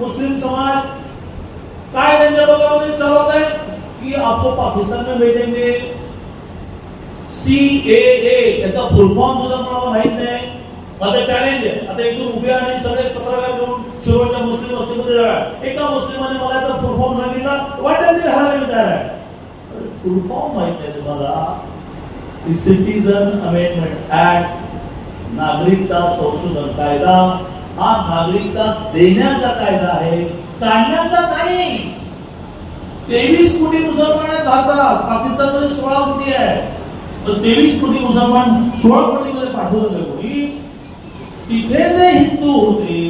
मुस्लिम समाज काय त्यांच्या डोक्यामध्ये चालवत आहे की आपण पाकिस्तान में भेजेंगे सी ए ए याचा फुल फॉर्म सुद्धा मला माहीत नाही. आता चॅलेंज आहे. आता इथून उभे आणि सगळे पत्रकार घेऊन शेवटच्या मुस्लिम वस्तीमध्ये जाणार एका मुस्लिमाने मला याचा फुल फॉर्म सांगितला. वाटेल ते घालायला मी तयार आहे. फुल फॉर्म माहीत नाही तुम्हाला. सिटीजन अमेंडमेंट ऍक्ट नागरिकता संशोधन कायदा हा नागरिकता देण्याचा कायदा आहे काढण्याचा नाही. तेवीस कोटी मुसलमान आहेत भारतात पाकिस्तानमध्ये सोळा कोटी आहे तर तेवीस कोटी मुसलमान सोळा कोटीमध्ये पाठवलं कोणी? तिथे जे हिंदू होते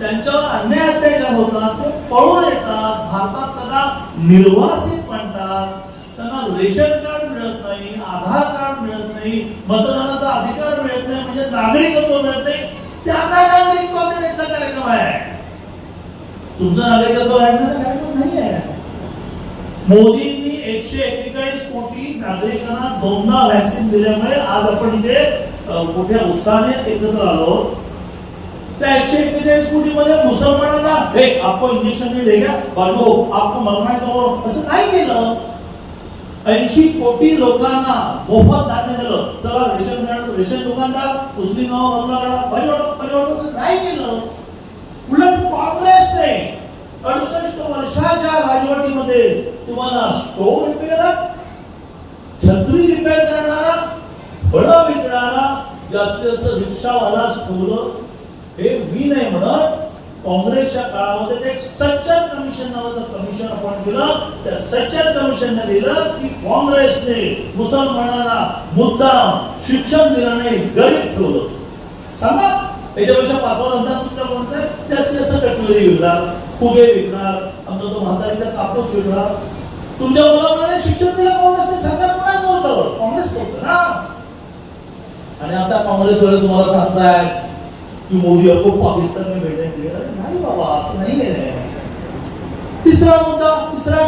त्यांच्यावर अन्याय अत्याचार होतात ते पळून येतात भारतात त्यांना निर्वासित म्हणतात. त्यांना रेशन कार्ड मिळत नाही आधार कार्ड मिळत नाही मतदानाचा अधिकार मिळत नाही म्हणजे नागरिकत्व मिळत नाही. त्यांना नागरिकत्व देण्याचा कार्यक्रम आहे? तुमचं नागरिकत्व वाढण्याचा कार्यक्रम नाही आहे. मोदींनी एकशे एक्केचाळीस कोटी नागरिकांना दोनदा व्हॅक्सिन दिल्यामुळे आज आपण इथे मोठ्या उत्साहाने एकत्र आलो त्या एकशे एक्केचाळीस कोटी मध्ये मुसलमानांना हे आपण इंजेक्शन नाही देगा? बाजू आपण मरणार करो असं काय केलं. ऐंशी कोटी लोकांना मोफत धान्य दिलं. चला रेशन रेशन दुकानदार मुस्लिम नाव बदला करा परिवार परिवार नाही केलं. उलट काँग्रेसने अडुसष्ट वर्षाच्या राजवटीमध्ये तुम्हाला स्टोव रिपेअर छत्री रिपेअर करणारा फळं विकणारा जास्तीत जास्त रिक्षावाला ठेवलं हे मी नाही म्हणत. काँग्रेसच्या काळामध्ये ते एक सच्चर कमिशन नावाचं कमिशन आपण केलं. त्या सच्चर कमिशनने दिलं की काँग्रेसने मुसलमानांना मुद्दाम शिक्षण दिलं नाही गरीब ठेवलं. सांगा याच्यापेक्षा पाचवा धंदा तुमचा कोणता जास्तीत जास्त कटलरी विकणार फुगे विकणार आमचा तो म्हातारीचा कापूस विकणार. तुमच्या मुलामुळे शिक्षण दिलं काँग्रेसने सरकार कोणाच होतं काँग्रेस होतं ना. आणि आता काँग्रेसवाले तुम्हाला सांगताय की मोदी आपको पाकिस्तान में भेजेंगे नाही बाबा असं नाही आहे तिसरा मुद्दा तिसरा